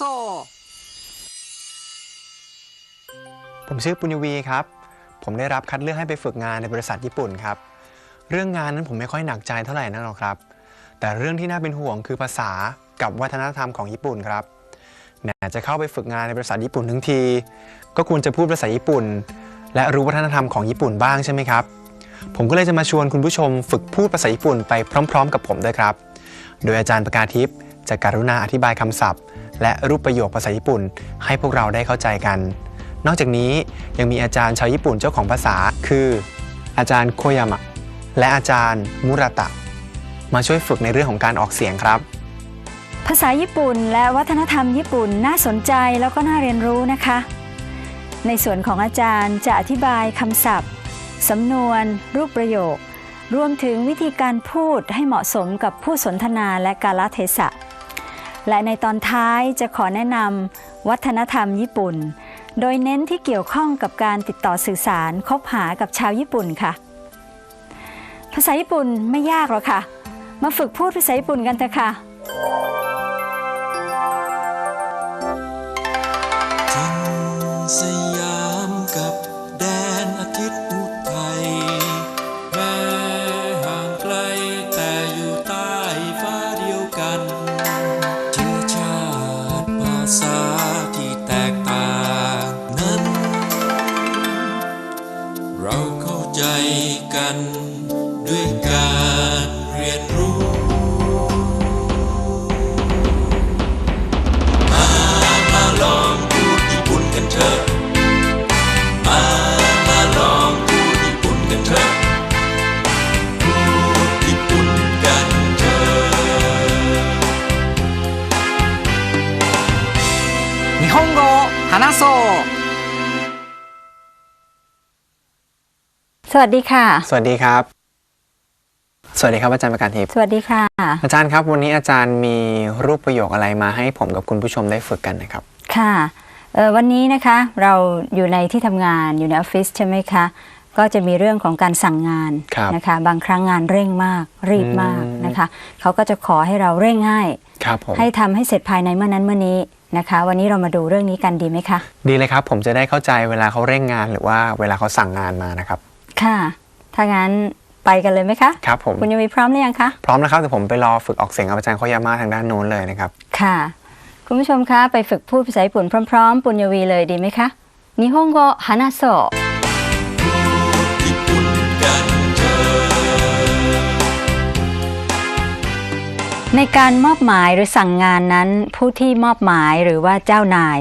そうผมชื่อปุญญวีครับ ผมได้รับคัดเลือกให้ไปฝึกงานในบริษัทญี่ปุ่นครับ เรื่องงานนั้นผมไม่ค่อยหนักใจเท่าไหร่นักหรอกครับ แต่เรื่องที่น่าเป็นห่วงคือภาษากับวัฒนธรรมของญี่ปุ่นครับแหมจะเข้าไปฝึกงานในบริษัทญี่ปุ่นทั้งที ก็ควรจะพูดภาษาญี่ปุ่น และรู้วัฒนธรรมของญี่ปุ่นบ้างใช่ไหมครับ ผมก็เลยจะมาชวนคุณผู้ชมฝึกพูดภาษาญี่ปุ่นไปพร้อม ๆ กับผมด้วยครับ โดยอาจารย์ประกาทิพย์จะกรุณาอธิบายคำศัพท์ และรูปประโยคภาษาญี่ปุ่น ให้พวกเราได้เข้าใจกัน นอกจากนี้ยังมีอาจารย์ชาวญี่ปุ่นเจ้าของภาษา คือ อาจารย์โคยามะและอาจารย์มุราตะ มาช่วยฝึกในเรื่องของการออกเสียงครับ ภาษาญี่ปุ่นและวัฒนธรรมญี่ปุ่นน่าสนใจแล้วก็น่าเรียนรู้นะคะ ในส่วนของอาจารย์จะอธิบายคำศัพท์สำนวน รูปประโยค รวมถึงวิธีการพูดให้เหมาะสมกับผู้สนทนาและกาลเทศะ และในตอนท้ายจะขอแนะนำวัฒนธรรมญี่ปุ่น โดยเน้นที่เกี่ยวข้องกับการติดต่อสื่อสารคบหากับชาวญี่ปุ่นค่ะ ภาษาญี่ปุ่นไม่ยากหรอกค่ะ มาฝึกพูดภาษาญี่ปุ่นกันเถอะค่ะ วัสดีค่ะ สวัสดีครับ สวัสดีครับอาจารย์ประกาทิพย์สวัสดีค่ะ อาจารย์ครับ วันนี้อาจารย์มีรูปประโยคอะไรมาให้ผมกับคุณผู้ชมได้ฝึกกันนะครับ ค่ะเอ่อวันนี้นะคะเราอยู่ในที่ทำงานอยู่ในออฟฟิศใช่ไหมคะก็จะมีเรื่องของการสั่งงานครับนะคะ บางครั้งงานเร่งมากรีบมากอืมนะคะเขาก็จะขอให้เราเร่งให้ครับผมให้ทำให้เสร็จภายในเมื่อนั้นเมื่อนี้นะคะ วันนี้เรามาดูเรื่องนี้กันดีไหมคะ ดีเลยครับ ผมจะได้เข้าใจเวลาเขาเร่งงานหรือว่าเวลาเขาสั่งงานมานะครับ ค่ะ ถ้างั้นไปกันเลยไหมคะ ครับผม คุณยมีพร้อมหรือยังคะ พร้อมแล้วครับเดี๋ยวผมไปรอฝึกออกเสียงกับอาจารย์โคยาม่าทางด้านโน้นเลยนะครับ ค่ะ คุณผู้ชมคะไปฝึกพูดภาษาญี่ปุ่นพร้อมๆ ปุญญวีเลยดีไหมคะนิฮงโกฮานาโซในการมอบหมายหรือสั่งงานนั้น ผู้ที่มอบหมายหรือว่าเจ้านาย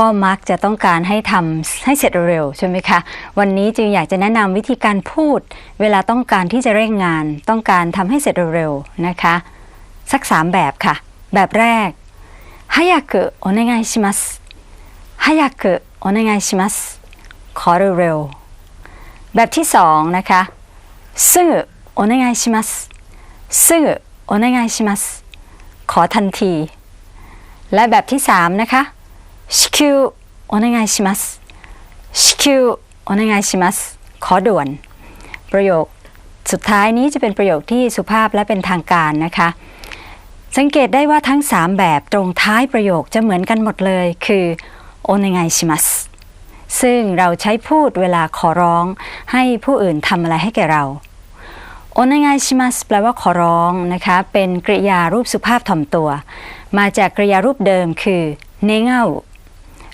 ก็มักจะต้องการให้ทำให้เสร็จเร็วใช่ไหมคะ วันนี้จึงอยากจะแนะนำวิธีการพูด เวลาต้องการที่จะเร่งงาน ต้องการทำให้เสร็จเร็วนะคะ สักสามแบบค่ะ แบบแรกฮายากโอเนไงชิมัสฮายากโอเนไงชิมัสขอเร็วแบบที่สองนะคะสึ่งโอเนไงชิมัสซึ่งโอเนไงชิมัสขอทันที และแบบที่สามนะคะ 至急お願いします至急お願いしますขอด่วน ประโยคสุดท้ายนี้จะเป็นประโยคที่สุภาพและเป็นทางการนะคะ สังเกตได้ว่าทั้ง 3 แบบตรงท้ายประโยคจะเหมือนกันหมดเลย คือโอเนไงชิมัสซึ่งเราใช้พูดเวลาขอร้องให้ผู้อื่นทำอะไรให้แก่เราโอเนไงชิมัสแปลว่าขอร้องนะคะ เป็นกริยารูปสุภาพถ่อมตัว มาจากกริยารูปเดิมคือเนเงา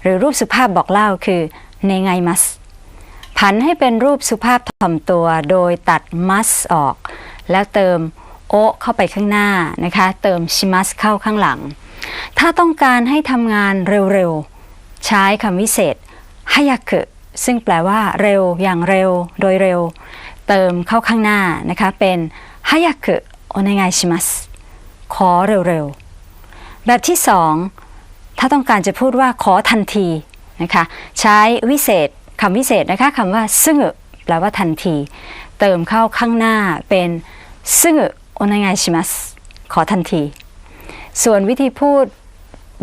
หรือรูปสุภาพบอกเล่าคือเนไงมัสผันให้เป็นรูปสุภาพถ่อมตัวโดยตัดมัสออก แล้วเติมโอเข้าไปข้างหน้านะคะ เติมชิมัสเข้าข้างหลัง ถ้าต้องการให้ทำงานเร็วๆ ใช้คำวิเศษฮายากุซึ่งแปลว่าเร็วอย่างเร็วโดยเร็ว เติมเข้าข้างหน้านะคะ เป็นฮายากุโอเนไงชิมัสขอเร็วๆ แบบที่สอง ถ้าต้องการจะพูดว่าขอทันทีนะคะใช้วิเศษคำวิเศษนะคะคำว่าซึ่งแปลว่าทันที เติมเข้าข้างหน้าเป็นซึ่งโอเนไงชิมัสขอทันที ส่วนวิธีพูด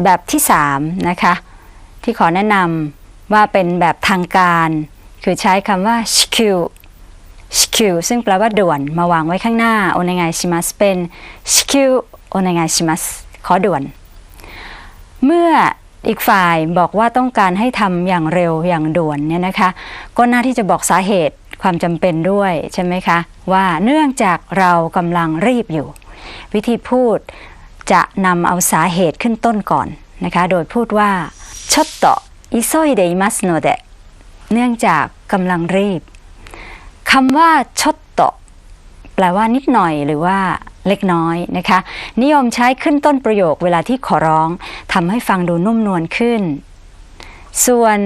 แบบที่สามนะคะที่ขอแนะนำว่าเป็นแบบทางการ คือใช้คำว่าชิคิวชิคิวซึ่งแปลว่าด่วนมาวางไว้ข้างหน้าโอเนไงชิมัสเป็นชิคิวโอเนไงชิมัสขอด่วน เมื่ออีกฝ่ายบอกว่าต้องการให้ทำอย่างเร็วอย่างด่วนเนี่ยนะคะ ก็น่าที่จะบอกสาเหตุความจำเป็นด้วยใช่ไหมคะ ว่าเนื่องจากเรากำลังรีบอยู่ วิธีพูดจะนำเอาสาเหตุขึ้นต้นก่อนนะคะ โดยพูดว่าชดต่ออิโซยเดมัสโนเดเนื่องจากกำลังรีบคำว่าชดต่อแปลว่านิดหน่อยหรือว่า เล็กน้อยนะคะ นิยมใช้ขึ้นต้นประโยคเวลาที่ขอร้องทำให้ฟังดูนุ่มนวลขึ้น ส่วน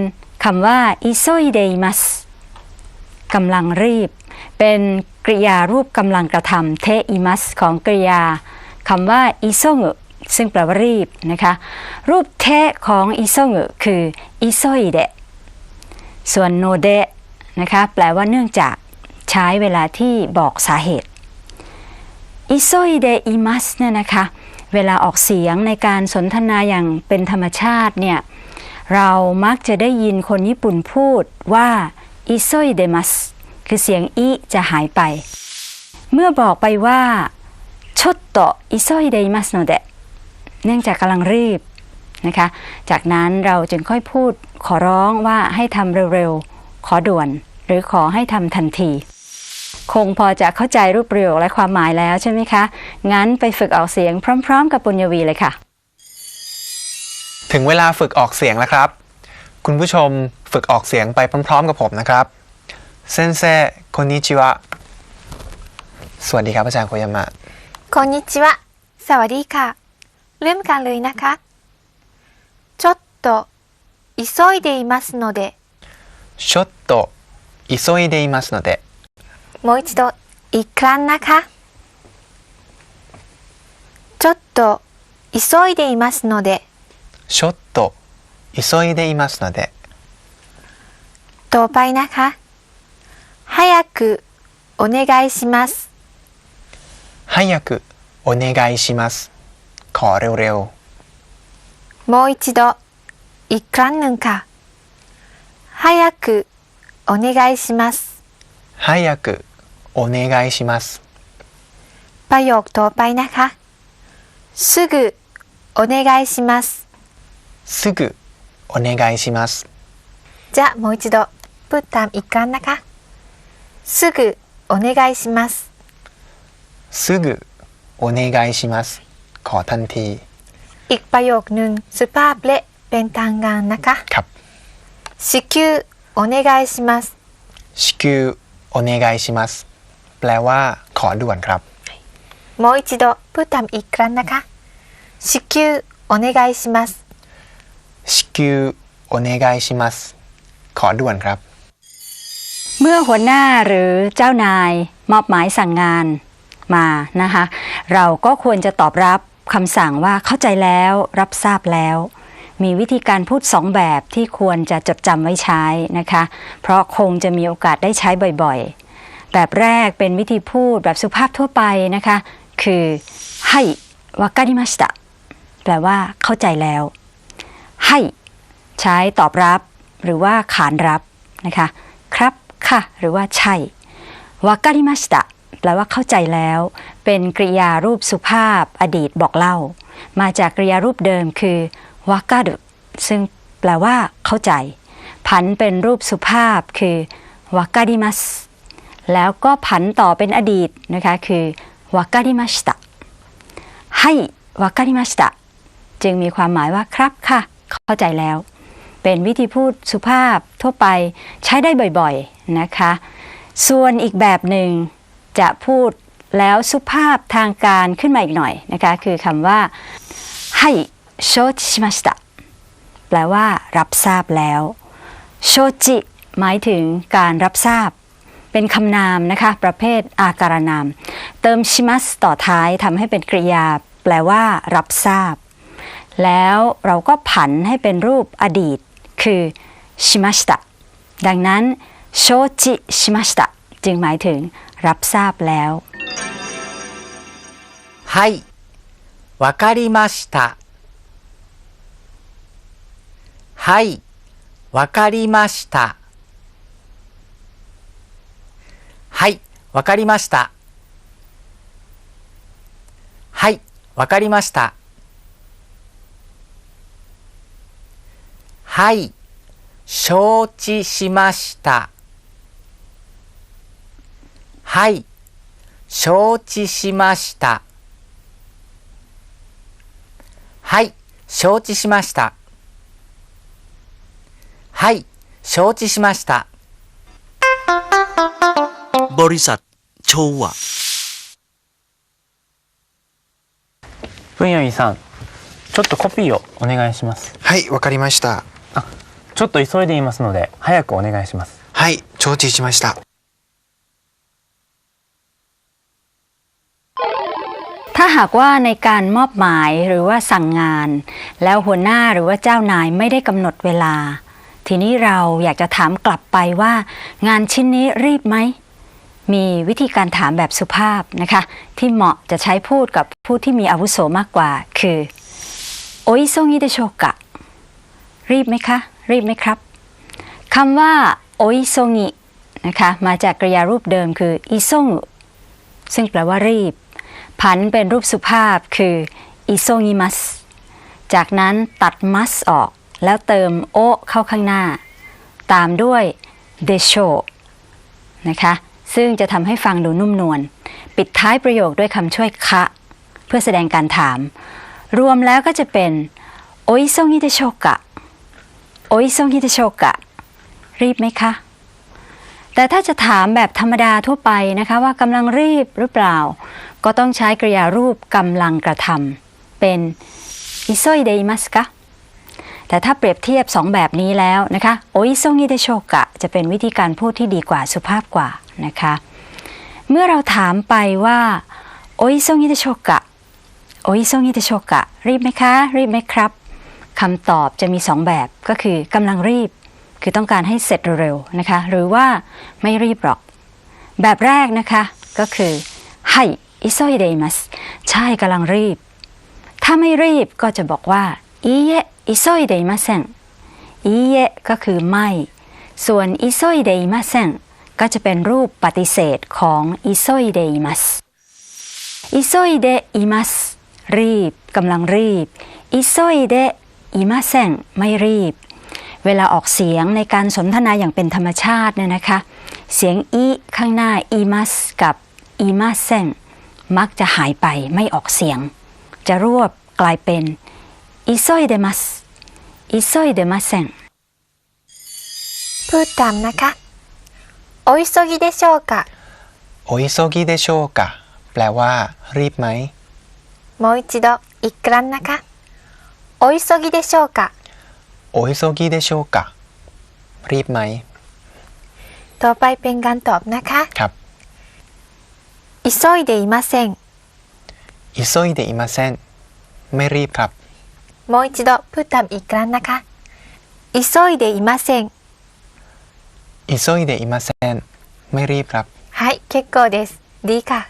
คำว่าอิโซยเดมัสกำลังรีบ เป็นกริยารูปกำลังกระทำเทอิมัสของกริยาคำว่าอิโซงซึ่งแปลว่ารีบนะคะ รูปเทของอิโซงคืออิโซยเดส่วนโนเดนะคะแปลว่าเนื่องจากใช้เวลาที่บอกสาเหตุ อิโซยเดอิมัสเนี่ยนะคะ เวลาออกเสียงในการสนทนาอย่างเป็นธรรมชาติเนี่ย เรามักจะได้ยินคนญี่ปุ่นพูดว่าอิโซยเดมัสคือเสียงอิจะหายไป เมื่อบอกไปว่าชดโตอิโซยเดอิมัสโนเดะเนื่องจากกำลังรีบนะคะ จากนั้นเราจึงค่อยพูดขอร้องว่าให้ทำเร็วๆ ขอด่วน หรือขอให้ทำทันที คงพอจะเข้าใจรูปประโยคและความหมายแล้วใช่ไหมคะ งั้นไปฝึกออกเสียงพร้อม ๆ กับปุญญวีเลยค่ะ ถึงเวลาฝึกออกเสียงแล้วครับ คุณผู้ชมฝึกออกเสียงไปพร้อมๆกับผมนะครับเซนเซคอนนิชิวะสวัสดีครับอาจารย์โคยามะ こんにちは。สวัสดีค่ะ เริ่มกันเลยนะคะ ちょっと急いでいますので、ちょっと急いでいますので もう一度、いくらんなか？ちょっと、急いでいますので。ちょっと、急いでいますので。とばいなか？早く、お願いします。早く、お願いします。これをれを。もう一度、いくらんぬんか？早く、お願いします。早くお願いします ประโยคต่อไปนะคะ すぐお願いします。すぐお願いします じゃあもう一度พูดตามอีกครั้งนะคะ すぐお願いします。すぐお願いしますขอทันที อีกประโยคหนึ่งสุภาพและเป็นทางการนะคะ ครับ 至急お願いします。至急お願いします แปลว่าขอด่วนครับ もう一度พูดตามอีกครั้งนะคะ 至急お願いします。至急お願いしますขอด่วนครับ เมื่อหัวหน้าหรือเจ้านายมอบหมายสั่งงานมานะคะ เราก็ควรจะตอบรับคำสั่งว่าเข้าใจแล้วรับทราบแล้ว มีวิธีการพูดสองแบบที่ควรจะจดจำไว้ใช้นะคะ เพราะคงจะมีโอกาสได้ใช้บ่อยๆ แบบแรกเป็นวิธีพูดแบบสุภาพทั่วไปนะคะ คือให้วาการิมาชตะแปลว่าเข้าใจแล้ว ให้ใช้ตอบรับ หรือว่าขานรับนะคะ ครับค่ะ หรือว่าใช่วาการิมาชตะแปลว่าเข้าใจแล้ว เป็นกริยารูปสุภาพอดีตบอกเล่า มาจากกริยารูปเดิมคือวากาดุซึ่งแปลว่าเข้าใจ ผันเป็นรูปสุภาพคือวาการิมัส แล้วก็ผันต่อเป็นอดีตนะคะคือวาการิมาชิตะให้วาการิมาชิตะจึงมีความหมายว่าครับค่ะ เข้าใจแล้ว เป็นวิธีพูดสุภาพทั่วไปใช้ได้บ่อยๆนะคะ ส่วนอีกแบบหนึ่งจะพูดแล้วสุภาพทางการขึ้นมาอีกหน่อยนะคะ คือคำว่าให้โชจิชิมาชิตะแปลว่า รับทราบแล้วโชจิหมายถึงการรับทราบ เป็นคำนามนะคะ ประเภทอาการนาม เติมชิมัสต่อท้ายทำให้เป็นกริยา แปลว่า รับทราบ แล้วเราก็ผันให้เป็นรูปอดีต คือชิมาชิตะดังนั้นโชจิชิมาชิตะจึงหมายถึงรับทราบแล้ว はいわかりましたはいわかりました はいわかりました。はいわかりました。はい承知しました。はい承知しました。はい承知しました。はい承知しました。 บริษัทโชวะ 文陽さんちょっとコピーをお願いしますはいわかりましたちょっと急いでいますので早くお願いしますはい承知しました ถ้าหากว่าในการมอบหมายหรือว่าสั่งงาน แล้วหัวหน้าหรือว่าเจ้านายไม่ได้กำหนดเวลา ทีนี้เราอยากจะถามกลับไปว่า งานชิ้นนี้รีบไหม มีวิธีการถามแบบสุภาพนะคะ ที่เหมาะจะใช้พูดกับผู้ที่มีอาวุโสมากกว่า คือโอยซงิเดโชกะ รีบไหมคะ รีบไหมครับคำว่าโอยซงินะคะมาจากกริยารูปเดิมคืออิซงซึ่งแปลว่ารีบ ผันเป็นรูปสุภาพคืออิโซงิมัสจากนั้นตัดมัสออก แล้วเติมโอเข้าข้างหน้า ตามด้วยเดโชนะคะ ซึ่งจะทำให้ฟังดูนุ่มนวลปิดท้ายประโยคด้วยคำช่วยคะ เพื่อแสดงการถาม รวมแล้วก็จะเป็นโออิโซงิเดโชกะโออิโซงิเดโชกะรีบไหมคะ แต่ถ้าจะถามแบบธรรมดาทั่วไปนะคะว่ากำลังรีบหรือเปล่า ก็ต้องใช้กริยารูปกำลังกระทำเป็นอิโซ i เด i มัสกะ แต่ถ้าเปรียบเทียบสองแบบนี้แล้วนะคะโออิโซ i เดโชกะจะเป็นวิธีการพูดที่ดีกว่าสุภาพกว่านะคะเมื่อเราถามไปว่าโออิโซ i เดโชกะโออิโซ i เดโชกะรีบไหมคะ รีบไหมครับคำตอบจะมีสองแบบก็คือกำลังรีบ คือต้องการให้เสร็จเร็วๆนะคะหรือว่าไม่รีบหรอก แบบแรกนะคะก็คือให้อิโซยเดมัสใช่กำลังรีบ ถ้าไม่รีบก็จะบอกว่าอีเย อิโซยเดมัสเซนอีเยก็คือไม่ ส่วนอิโซยเดมัสเซนก็จะเป็นรูปปฏิเสธของอิโซยเดมัสอิโซยเดอิมัสรีบกำลังรีบอิโซยเดอิมัสเซนไม่รีบ เวลาออกเสียงในการสนทนาอย่างเป็นธรรมชาติเนี่ยนะคะ เสียงอีข้างหน้าอีมัสกับอีมัสเซนมักจะหายไปไม่ออกเสียง จะรวบกลายเป็น อิโซยเดมัสอิโซยเดมัสเซน พูดตามนะคะโออิโซกิเดโชกะ โออิโซกิเดโชกะแปลว่า รีบไหม もう一度อีกครั้งนะคะโออิโซกิเดโชกะ โออิโซกิเดโชกะรีบไหม ต่อไปเป็นการตอบนะคะ ครับ 急いでいません อิโซยเดอิมาเซนไม่รีบครับ もう一度、プータンいくらんなか？急いでいません。急いでいません。メリープラはい、結構です。D か。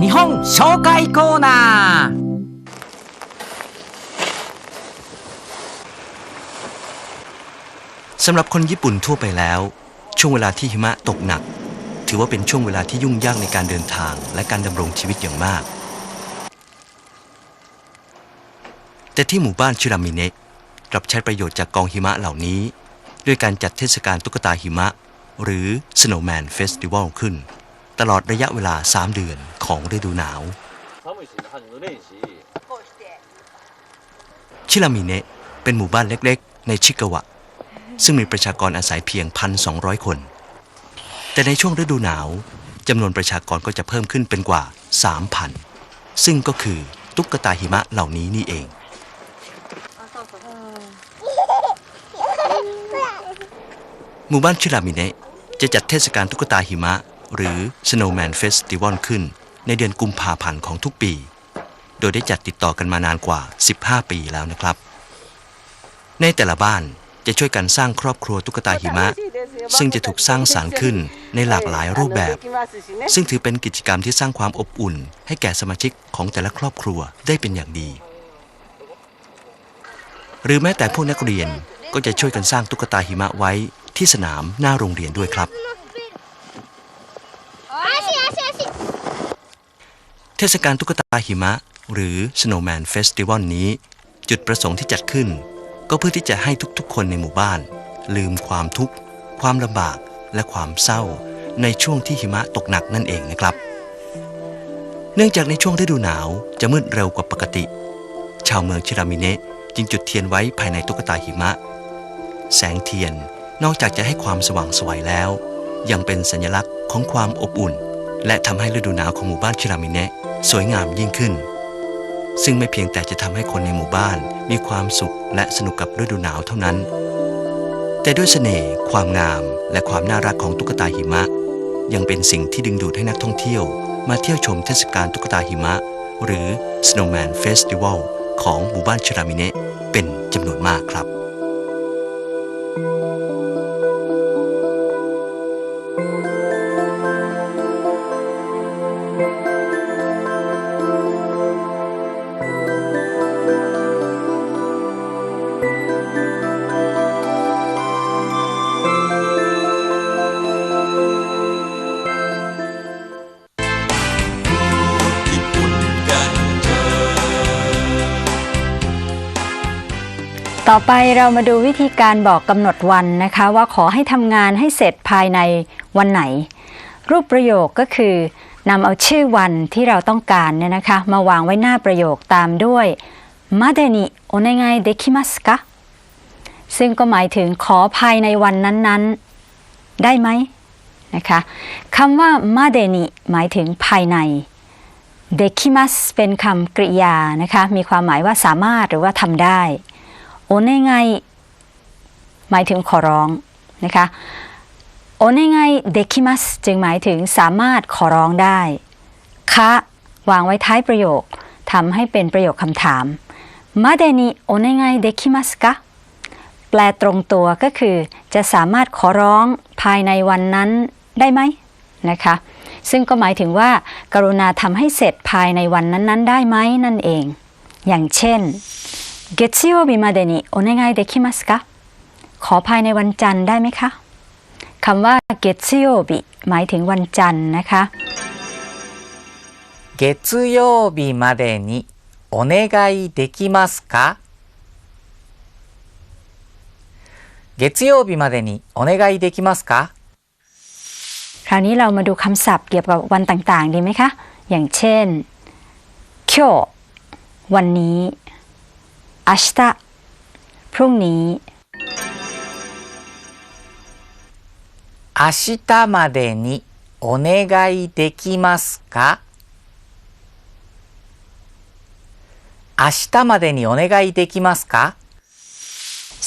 日本紹介コーナー สำหรับคนญี่ปุ่นทั่วไปแล้ว ช่วงเวลาที่หิมะตกหนัก ถือว่าเป็นช่วงเวลาที่ยุ่งยากในการเดินทางและการดำรงชีวิตอย่างมาก แต่ที่หมู่บ้านชิรามิเนะกลับใช้ประโยชน์จากกองหิมะเหล่านี้ ด้วยการจัดเทศกาลตุ๊กตาหิมะ หรือ Snowman Festival ขึ้น ตลอดระยะเวลา 3 เดือนของฤดูหนาว ชิรามิเนะเป็นหมู่บ้านเล็กๆ ในชิกาวะ ซึ่งมีประชากรอาศัยเพียง 1,200 คน แต่ในช่วงฤดูหนาวจำนวนประชากรก็จะเพิ่มขึ้นเป็นกว่า 3,000 ซึ่งก็คือตุ๊กตาหิมะเหล่านี้นี่เอง หมู่บ้านชิรามิเนะจะจัดเทศกาลตุ๊กตาหิมะ หรือ Snowman Festival ขึ้น ในเดือนกุมภาพันธ์ของทุกปี โดยได้จัดติดต่อกันมานานกว่า 15 ปีแล้วนะครับ ในแต่ละบ้าน จะช่วยกันสร้างครอบครัวตุ๊กตาหิมะ ซึ่งจะถูกสร้างสรรค์ขึ้นในหลากหลายรูปแบบ ซึ่งถือเป็นกิจกรรมที่สร้างความอบอุ่น ให้แก่สมาชิกของแต่ละครอบครัวได้เป็นอย่างดี หรือแม้แต่พวกนักเรียนก็จะช่วยกันสร้างตุ๊กตาหิมะไว้ที่สนามหน้าโรงเรียนด้วยครับ เทศกาลตุ๊กตาหิมะ หรือ Snowman Festival นี้ จุดประสงค์ที่จัดขึ้น ก็เพื่อที่จะให้ทุกๆ คนในหมู่บ้าน ลืมความทุกข์ ความลำบากและความเศร้า ในช่วงที่หิมะตกหนักนั่นเองนะครับ เนื่องจากในช่วงฤดูหนาวจะมืดเร็วกว่าปกติ ชาวเมืองชิรามิเนะจึงจุดเทียนไว้ภายในตุ๊กตาหิมะ แสงเทียนนอกจากจะให้ความสว่างสวยแล้ว ยังเป็นสัญลักษณ์ของความอบอุ่น และทำให้ฤดูหนาวของหมู่บ้านชิรามิเนะสวยงามยิ่งขึ้น ซึ่งไม่เพียงแต่จะทำให้คนในหมู่บ้านมีความสุขและสนุกกับฤดูหนาวเท่านั้น แต่ด้วยเสน่ห์ความงาม และความน่ารักของตุ๊กตาหิมะ ยังเป็นสิ่งที่ดึงดูดให้นักท่องเที่ยว มาเที่ยวชมเทศกาลตุ๊กตาหิมะ หรือ Snowman Festival ของหมู่บ้านชรามิเนะเป็นจำนวนมากครับ ต่อไปเรามาดูวิธีการบอกกำหนดวันนะคะ ว่าขอให้ทำงานให้เสร็จภายในวันไหน รูปประโยคก็คือนำเอาชื่อวันที่เราต้องการเนี่ยนะคะ มาวางไว้หน้าประโยคตามด้วยมาเดนิโอเนไงเดคิมัสกะซึ่งก็หมายถึงขอภายในวันนั้นๆ ได้ไหมนะคะคำว่ามาเดนิหมายถึงภายในเดคิมัสเป็นคำกริยานะคะ มีความหมายว่าสามารถหรือว่าทำได้ โอเนไงหมายถึงขอร้องนะคะโอเนไงเดคิมัสจึงหมายถึงสามารถขอร้องได้คะวางไว้ท้ายประโยคทำให้เป็นประโยคคำถามมาเดนิโอเนไงเดคิมัสกะแปลตรงตัวก็คือ จะสามารถขอร้องภายในวันนั้นได้ไหมนะคะซึ่งก็หมายถึงว่า กรุณาทำให้เสร็จภายในวันนั้น ๆ ได้ไหมนั่นเอง อย่างเช่น 月曜日までにお願いできますかขอภายในวันจันทร์ได้ไหมคะคำว่า月曜日หมายถึงวันจันทร์นะคะ 月曜日までにお願いできますか月曜日までにお願いできますか คราวนี้เรามาดูคำศัพท์เกี่ยวกับวันต่างๆ ดีไหมคะ อย่างเช่น今日วันนี้ 明日พรุ่งนี้ 明日までにお願いできますか明日までにお願いできますか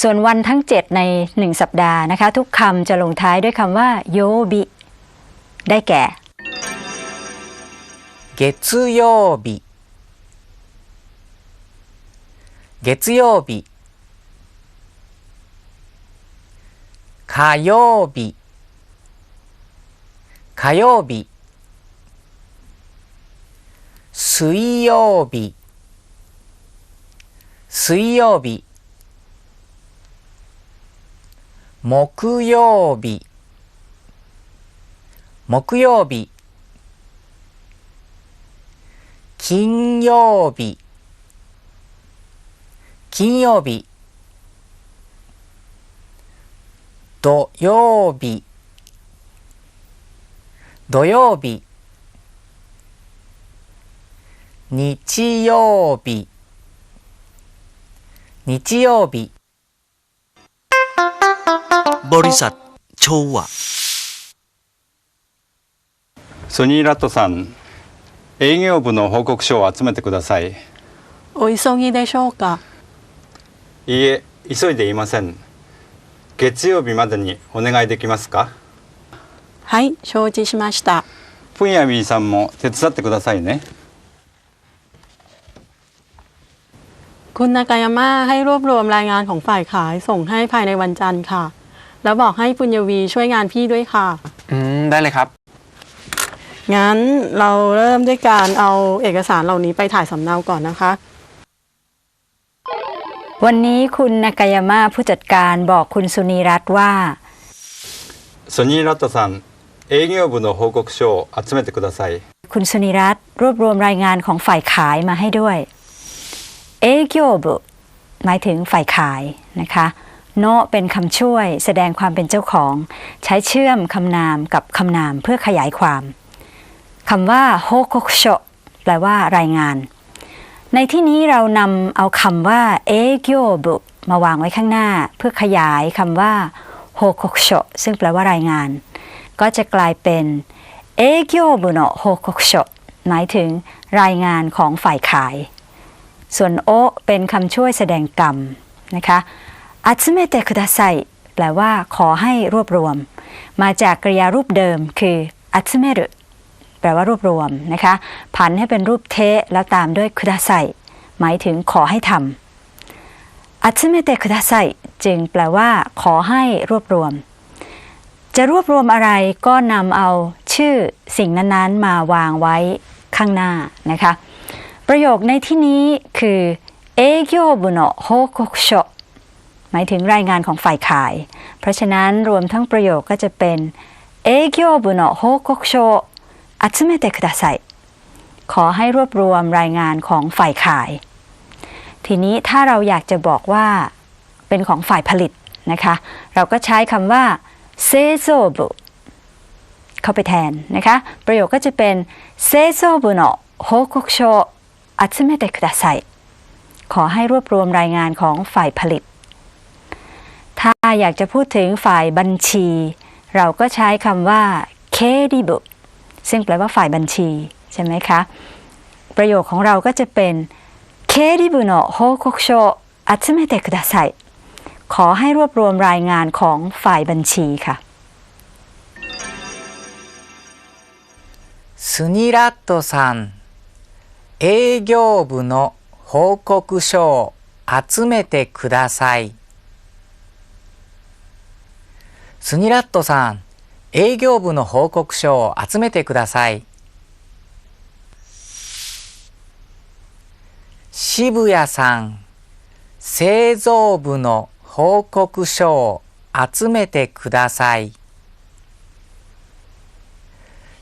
ส่วนวันทั้ง 7 ใน 1 สัปดาห์นะคะ ทุกคำจะลงท้ายด้วยคำว่าโยบิได้แก่ 月曜日 月曜日。火曜日。火曜日。水曜日。水曜日。木曜日。木曜日。金曜日。金曜日土曜日土曜日日曜日日曜日 บริษัทโชวะ ソニーラットさん営業部の報告書を集めてくださいお急ぎでしょうか いいえ急いでいません月曜日までにお願いできますかはい承知しましたプンヤビーさんも手伝ってくださいね คุณนากายาม่าให้รวบรวมรายงานของฝ่ายขายส่งให้ภายในวันจันทร์ค่ะ แล้วบอกให้ปุญญวีช่วยงานพี่ด้วยค่ะ อืม ได้เลยครับ งั้นเราเริ่มด้วยการเอาเอกสารเหล่านี้ไปถ่ายสำเนาก่อนนะคะ วันนี้คุณนากายาม่าผู้จัดการบอกคุณสุนีรัตน์ว่า ソニーラットさん営業部の報告書を集めてください คุณสุนิรัตน์รวบรวมรายงานของฝ่ายขายมาให้ด้วยเอเกบุหมายถึงฝ่ายขายนะคะโนเป็นคำช่วยแสดงความเป็นเจ้าของ ใช้เชื่อมคำนามกับคำนามเพื่อขยายความคำว่าโฮโกโชแปลว่ารายงาน ในที่นี้เรานำเอาคำว่าเอเกบุมาวางไว้ข้างหน้า เพื่อขยายคำว่าโฮโกโชซึ่งแปลว่ารายงาน ก็จะกลายเป็นเอเกียวบุโนโฮโกโชหมายถึงรายงานของฝ่ายขาย ส่วนโอเป็นคำช่วยแสดงกรรมนะคะอัตเมเตคุดาไซแปลว่าขอให้รวบรวม มาจากกริยารูปเดิมคืออัตเมรุ แปลว่ารวบรวมนะคะ ผันให้เป็นรูปเทะแล้วตามด้วยคุดาไซหมายถึงขอให้ทำอัตเมเตคุดาไซจึงแปลว่า ขอให้รวบรวม จะรวบรวมอะไรก็นำเอาชื่อสิ่งนั้นๆ มาวางไว้ข้างหน้านะคะ ประโยคในที่นี้คือเอเกียวบุโนโฮโกโชหมายถึงรายงานของฝ่ายขาย เพราะฉะนั้นรวมทั้งประโยคก็จะเป็นเอเกียวบุโนโฮโกโช อัตเมเตคดาไซขอให้รวบรวมรายงานของฝ่ายขาย ทีนี้ถ้าเราอยากจะบอกว่าเป็นของฝ่ายผลิตนะคะ เราก็ใช้คำว่าเซโซบุเข้าไปแทนนะคะ ประโยคก็จะเป็นเซโซบุโนะโฮโกโชอัตเมเตคุดาไซขอให้รวบรวมรายงานของฝ่ายผลิต ถ้าอยากจะพูดถึงฝ่ายบัญชี เราก็ใช้คำว่าเคดิบุ ซึ่งแปลว่าฝ่ายบัญชี ใช่ไหมคะ ประโยคของเราก็จะเป็นเคดิบุโนะโฮโกโชอัตเมเตคุดาไซ ขอให้รวบรวมรายงานของฝ่ายบัญชีค่ะ スニラットさん営業部の報告書を集めてくださいスニラットさん 営業部の報告書を集めてください。渋谷さん製造部の報告書を集めてください。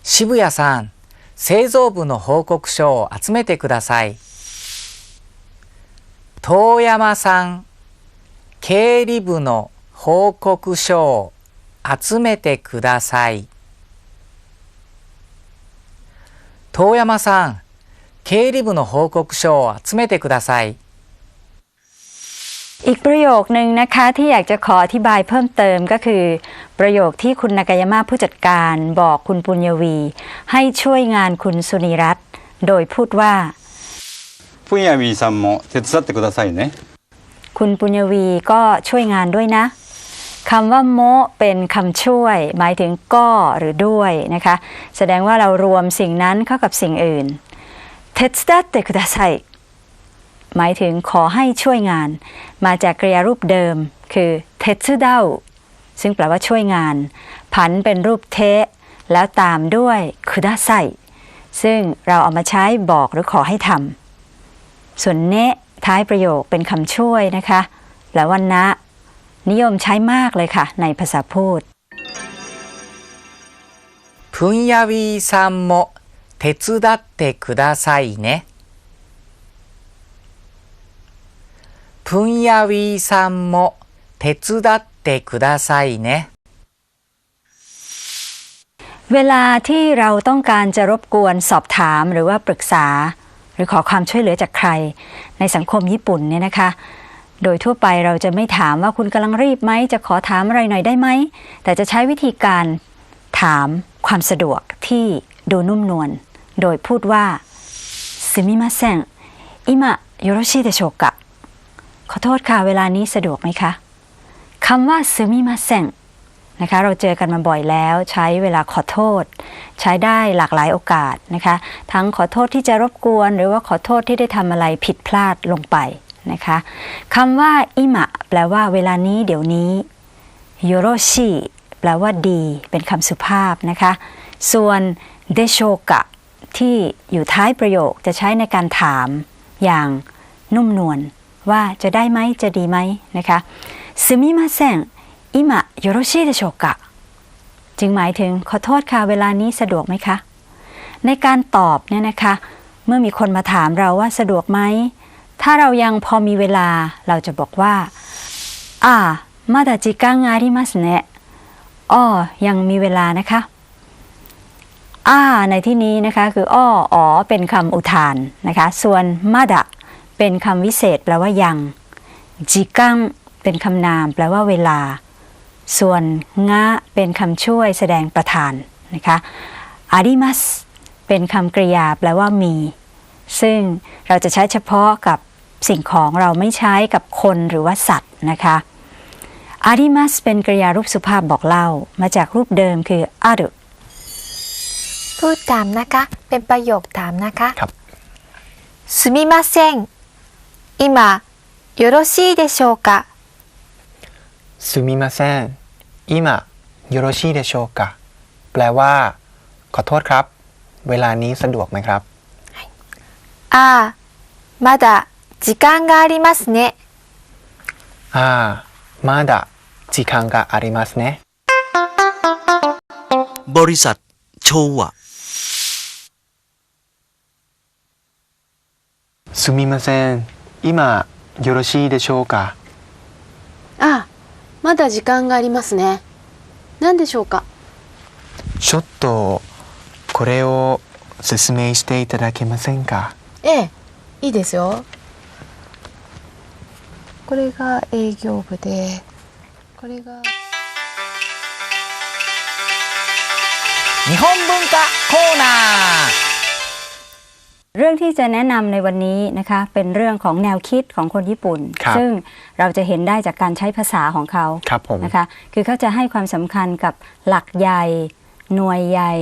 渋谷さん製造部の報告書を集めてください。遠山さん経理部の報告書を集めてください遠山さん経理部の報告書を集めてください อีกประโยคนึงนะคะที่อยากจะขออธิบายเพิ่มเติมก็คือ ประโยคที่คุณนากายาม่าผู้จัดการบอกคุณปุญญวี ให้ช่วยงานคุณสุนิรัตน์โดยพูดว่า プンヤミーさんも手伝ってくださいね คุณปุญญวีก็ช่วยงานด้วยนะ คำว่าโมเป็นคำช่วย หมายถึงก็หรือด้วยนะคะ แสดงว่าเรารวมสิ่งนั้นเข้ากับสิ่งอื่นเทสตัตเตคุดาไซหมายถึงขอให้ช่วยงาน มาจากกริยารูปเดิม คือเทสเดาซึ่งแปลว่าช่วยงาน ผันเป็นรูปเทะแล้วตามด้วยคุดาไซซึ่งเราเอามาใช้บอกหรือขอให้ทำส่วนเนะท้ายประโยคเป็นคำช่วยนะคะแปลว่านะ นิยมใช้มากเลยค่ะ ในภาษาพูด プンヤウィーさんも手伝ってくださいね。プンヤウィーさんも手伝ってくださいね。 เวลาที่เราต้องการจะรบกวนสอบถามหรือว่าปรึกษา หรือขอความช่วยเหลือจากใคร ในสังคมญี่ปุ่นเนี่ยนะคะ โดยทั่วไปเราจะไม่ถามว่าคุณกำลังรีบไหมจะขอถามอะไรหน่อยได้ไหม แต่จะใช้วิธีการถามความสะดวกที่ดูนุ่มนวลโดยพูดว่าすみません今よろしいでしょうかขอโทษค่ะเวลานี้สะดวกไหมคะคำว่าすみません นะคะเราเจอกันมาบ่อยแล้วใช้เวลาขอโทษ ใช้ได้หลากหลายโอกาสนะคะ ทั้งขอโทษที่จะรบกวน หรือว่าขอโทษที่ได้ทำอะไรผิดพลาดลงไป นะคะคำว่าอิมะแปลว่าเวลานี้เดี๋ยวนี้โยโรชิแปลว่าดี เป็นคำสุภาพนะคะ ส่วนเดโชกะที่อยู่ท้ายประโยคจะใช้ในการถามอย่างนุ่มนวลว่าจะได้ไหมจะดีไหมนะคะซึมิมาเซงอิมะโยโรชิเดโชกะจึงหมายถึงขอโทษค่ะเวลานี้สะดวกไหมคะ ในการตอบเนี่ยนะคะ เมื่อมีคนมาถามเราว่าสะดวกไหม ถ้าเรายังพอมีเวลาเราจะบอกว่าอ่ามาดาจิกังอาริมัสเนะอ้อยังมีเวลานะคะอ่าในที่นี้นะคะคืออ้ออ๋อเป็นคำอุทานนะคะ ส่วนมาดะเป็นคำวิเศษแปลว่ายังจิกังเป็นคำนามแปลว่าเวลา ส่วนงะเป็นคำช่วยแสดงประธานนะคะอาริมัสเป็นคำกริยาแปลว่ามี ซึ่งเราจะใช้เฉพาะกับ สิ่งของเราไม่ใช้กับคนหรือว่าสัตว์นะคะอาริมัสเป็นกริยารูปสุภาพบอกเล่า มาจากรูปเดิมคืออารุ พูดตามนะคะ เป็นประโยคถามนะคะ ครับ すみません。今、よろしいでしょうかซูมิมาเซนอิมะโยโรชิเดโชกะแปลว่า ขอโทษครับ เวลานี้สะดวกไหมครับ ああ、まだ 時間がありますね。 อ่า มาดะจิคังกะอาริมัสเนะ บริษัทโชวะ ซูมิมาเซนอิมะโยโรชิเดโชกะ ああ、まだ時間がありますね。何でしょうか。ちょっとこれを説明していただけませんかええ、いいですよ。 これが営業部で、これが。日本文化コーナー เรื่องที่จะแนะนำในวันนี้นะคะ เป็นเรื่องของแนวคิดของคนญี่ปุ่น ครับ ซึ่งเราจะเห็นได้จากการใช้ภาษาของเขา ครับผม นะคะ คือเขาจะให้ความสำคัญกับหลักใหญ่ หน่วยใหญ่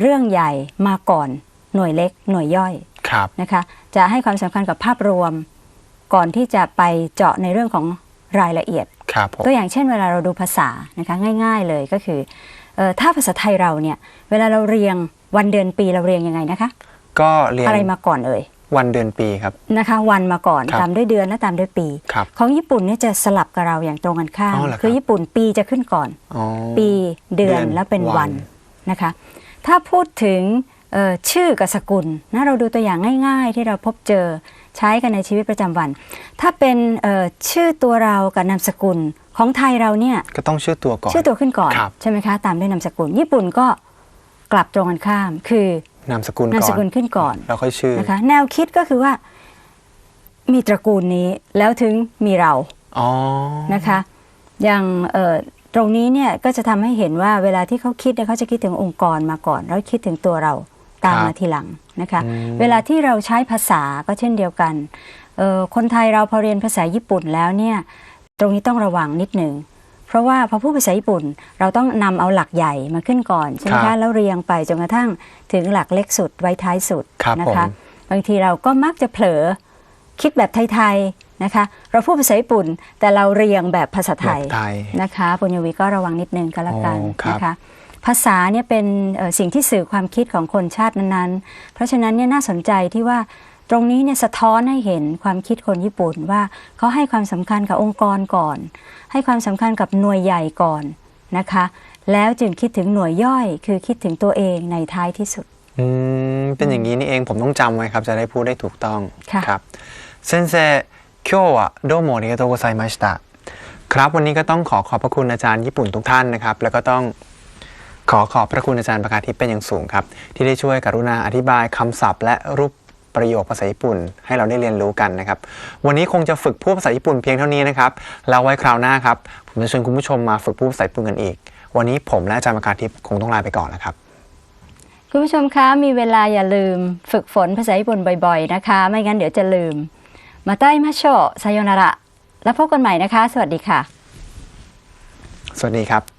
เรื่องใหญ่มาก่อนหน่วยเล็ก หน่วยย่อย ครับ นะคะ จะให้ความสำคัญกับภาพรวม ก่อนที่จะไปเจาะในเรื่องของรายละเอียดครับผมตัวอย่างเช่นเวลาเราดูภาษานะคะง่าย ๆเลยก็คือเออถ้าภาษาไทยเราเนี่ยเวลาเราเรียงวันเดือนปีเราเรียงยังไงนะคะ ก็เรียนอะไรมาก่อนเอ่ยวันเดือนปีครับนะคะวันมาก่อนครับตามด้วยเดือนและตามด้วยปีครับของญี่ปุ่นเนี่ยจะสลับกับเราอย่างตรงกันข้ามอ๋อเหรอครับคือญี่ปุ่นปีจะขึ้นก่อนอ๋อปีเดือนเดือนแล้วเป็นวัวันนนะคะ ถ้าพูดถึงเอ่อชื่อกับสกุลนะเราดูตัวอย่างง่าย ๆ ที่เราพบเจอ ใช้กันในชีวิตประจำวัน ถ้าเป็นเอ่อชื่อตัวเรากับนามสกุลของไทยเราเนี่ยก็ต้องชื่อตัวก่อนชื่อตัวขึ้นก่อนครับใช่ไหมคะตามด้วยนามสกุล ญี่ปุ่นก็กลับตรงกันข้าม คือนามสกุลนามก่อสนกุลขึ้นก่อนแล้วค่อยชื่อนะคะแนวคิดก็คือว่า มีตระกูลนี้แล้วถึงมีเราอ๋อนะคะอย่างเอ่อตรงนี้เนี่ยก็จะทำให้เห็นว่าเวลาที่เขาคิดเนี่ยเขาจะคิดถึงองค์กรมาก่อน แล้วคิดถึงตัวเรา ตามครับมาทีหลังนะคะอืมเวลาที่เราใช้ภาษาก็เช่นเดียวกันเอ่อคนไทยเราพอเรียนภาษาญี่ปุ่นแล้วเนี่ยตรงนี้ต้องระวังนิดหนึ่งเพราะว่าพอพูดภาษาญี่ปุ่นเราต้องนำเอาหลักใหญ่มาขึ้นก่อนใช่ไหมครัคะบแล้วเรียงไปจนกระทั่งถึงหลักเล็กสุดไว้ท้ายสุดครับนะผมคะบางทีเราก็มักจะเผลอคิดแบบไทยๆนะคะเราพูดภาษาญี่ปุ่น แต่เราเรียงแบบภาษาไทยแบบไทยนะคะปุญญวีก็ระวังนิดนึงก็แล้วกันโอ้ครับนะคะ ภาษาเนี่ยเป็นสิ่งที่สื่อความคิดของคนชาตินั้นๆ เพราะฉะนั้นเนี่ยน่าสนใจที่ว่าตรงนี้เนี่ยสะท้อนให้เห็นความคิดคนญี่ปุ่นว่าเขาให้ความสำคัญกับองค์กรก่อน ให้ความสำคัญกับหน่วยใหญ่ก่อนนะคะ แล้วจึงคิดถึงหน่วยย่อยคือคิดถึงตัวเองในท้ายที่สุดอืมเป็นอย่างนี้นี่เองผมต้องจำไว้ครับ จะได้พูดได้ถูกต้องครับเซนเซ今日はどうもありがとうございましたครับวันนี้ก็ต้องขอขอบพระคุณอาจารย์ญี่ปุ่นทุกท่านนะครับ แล้วก็ต้อง ขอขอบพระคุณอาจารย์ประกาศทิพย์เป็นอย่างสูงครับ ที่ได้ช่วยกรุณาอธิบายคำศัพท์ และรูปประโยคภาษาญี่ปุ่น ให้เราได้เรียนรู้กันนะครับ วันนี้คงจะฝึกพูดภาษาญี่ปุ่นเพียงเท่านี้นะครับแล้วไว้คราวหน้าครับ ผมจะชวนคุณผู้ชมมาฝึกพูดภาษาญี่ปุ่นกันอีก วันนี้ผมและอาจารย์ประกาศทิพย์คงต้องลาไปก่อนแล้วครับคุณผู้ชมคะมีเวลาอย่าลืมฝึกฝนภาษาญี่ปุ่นบ่อย ๆ นะคะ ไม่งั้นเดี๋ยวจะลืมมาไต้มาโชซายโยนาระแล้วพบกันใหม่นะคะ สวัสดีค่ะ สวัสดีครับ